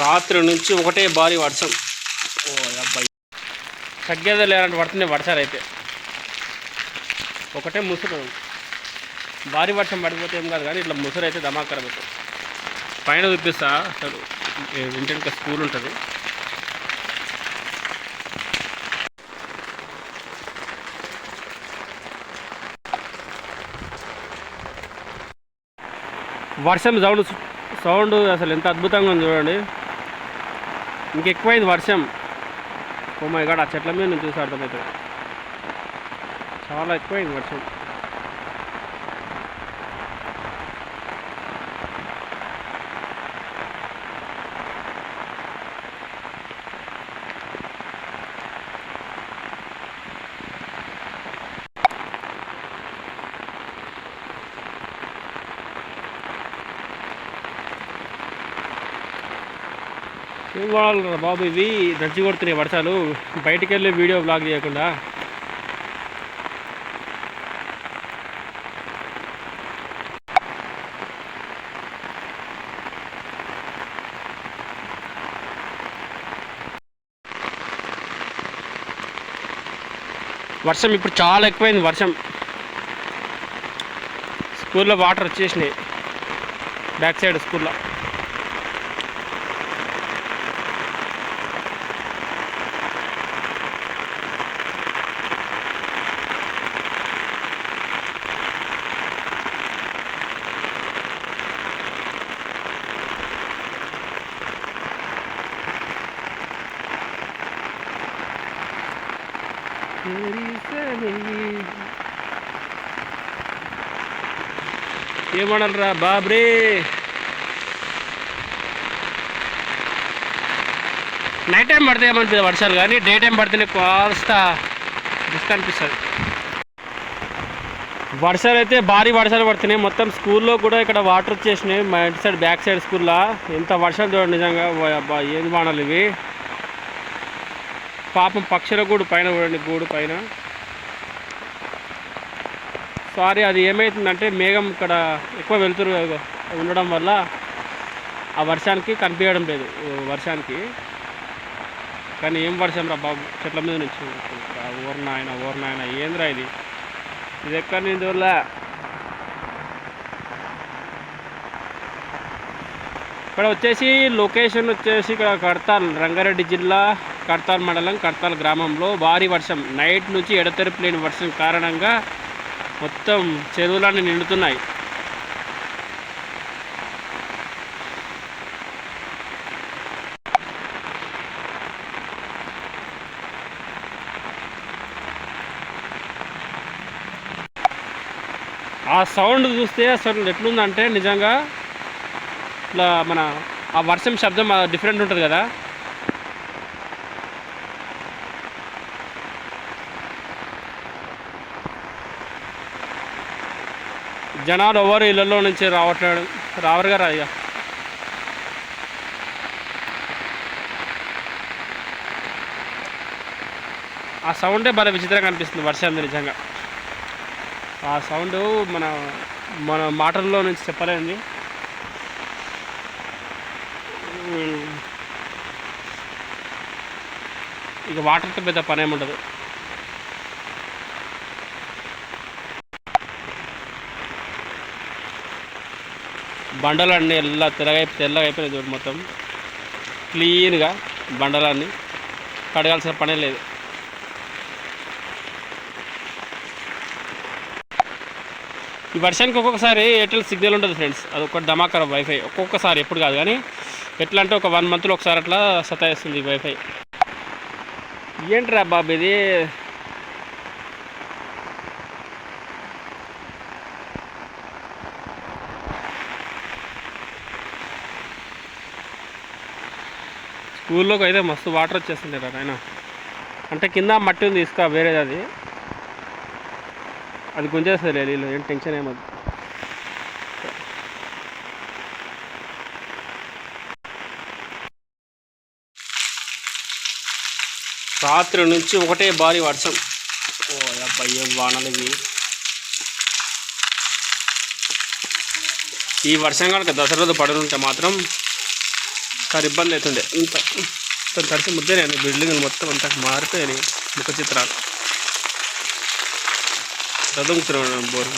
రాత్రి నుంచి ఒకటే భారీ వర్షం. ఓ అబ్బాయి. తగ్గేదే లేదంటే పడుతున్నాయి వర్షాలు అయితే. ఒకటే ముసురు. భారీ వర్షం పడిపోతే ఏం కాదు కానీ ఇట్లా ముసురు అయితే ధమాకరం పైన చూపిస్తా అసలు. ఇంటికి స్కూల్ ఉంటుంది. వర్షం సౌండ్ సౌండ్ అసలు ఎంత అద్భుతంగా ఉంది చూడండి. ఇంకెక్కువైంది వర్షం. ఓ మై గాడ్ ఆ చెట్ల మీద నేను చూసి అర్థమవుతుంది చాలా ఎక్కువైంది వర్షం. ఏం వాడాలరా బాబు ఇవి దంచి కొడుతున్నాయి వర్షాలు. బయటికి వెళ్ళి వీడియో బ్లాగ్ చేయకుండా. వర్షం ఇప్పుడు చాలా ఎక్కువైంది వర్షం. స్కూల్లో వాటర్ వచ్చేసినాయి. బ్యాక్ సైడ్ స్కూల్లో. ఏమనరా బాబ్రే? నైట్ టైం పడితే ఏమనిపిస్తుంది వర్షాలు కానీ డే టైం పడితేనే కాస్త రిస్క్ అనిపిస్తుంది. వర్షాలు అయితే భారీ వర్షాలు పడుతున్నాయి. మొత్తం స్కూల్లో కూడా ఇక్కడ వాటర్ వచ్చేసినాయి. మా ఇంటి సైడ్ బ్యాక్ సైడ్ స్కూల్లో. ఎంత వర్షాలు చూడండి నిజంగా. ఓ అబ్బా బాణాలు ఇవి? పాపం పక్షుల గూడు పైన చూడండి గూడు పైన. సారీ అది ఏమవుతుందంటే మేఘం ఇక్కడ ఎక్కువ వెళ్తురు ఉండడం వల్ల ఆ వర్షానికి కనిపించడం లేదు వర్షానికి. కానీ ఏం వర్షం రా బాబు చెట్ల మీద నుంచి. ఓర్ నాయన ఓర్ నాయన ఏంద్రా ఇది? ఇది ఎక్కడ నేను దూరలే ఇక్కడ వచ్చేసి లొకేషన్ వచ్చేసి ఇక్కడ కడతాను రంగారెడ్డి జిల్లా. కర్తాల్ మండలం కర్తాల్ గ్రామంలో భారీ వర్షం. నైట్ నుంచి ఎడతెరపు లేని వర్షం కారణంగా మొత్తం చెరువులన్నీ నిండుతున్నాయి. ఆ సౌండ్ చూస్తే అసలు ఎట్లుందంటే నిజంగా ఇట్లా మన ఆ వర్షం శబ్దం డిఫరెంట్ ఉంటుంది కదా. జనాలు ఎవరు ఇళ్ళల్లో నుంచి రావట్లేదు. రావరు గారు అయ్యా. ఆ సౌండే భలే విచిత్రంగా అనిపిస్తుంది వర్షం నిజంగా. ఆ సౌండ్ మన మన మాటల్లో నుంచి చెప్పలేంది. ఇక వాటర్తో పెద్ద పని బండలన్నీ ఎల్ల తెల్లగా తెల్లగా అయిపోయినాయి చూడు మొత్తం. క్లీన్గా బండలన్నీ కడగాల్సిన పనే లేదు. ఈ వర్షానికి ఒక్కొక్కసారి ఎయిర్టెల్ సిగ్నల్ ఉంటుంది ఫ్రెండ్స్. అది ఒక ధమాకర వైఫై ఒక్కొక్కసారి ఎప్పుడు కాదు కానీ ఎట్లా అంటే ఒక వన్ మంత్లో ఒకసారి అట్లా సతాయిస్తుంది ఈ వైఫై ఏంట్రా బాబు ఇది? స్కూల్లోకి అయితే మస్తు వాటర్ వచ్చేస్తుంది కదా నాయన. అంటే కింద మట్టి ఉంది ఇసుక వేరేది అది అది గుంజేస్తుంది నీళ్ళు ఏం టెన్షన్ ఏమదు రాత్రి నుంచి ఒకటే భారీ వర్షం. ఓ అబ్బాయి ఏం వానలు ఇవి. ఈ వర్షం కనుక దశరథ రోజు పడనుంటే మాత్రం చాలా ఇబ్బంది అవుతుండే. ఇంత ఇంత తడిసి ముద్దనే బిల్డింగ్ మొత్తం అంతా మారిపోయాయి ముఖ చిత్రాలు చదువుతున్నాడు బోరు.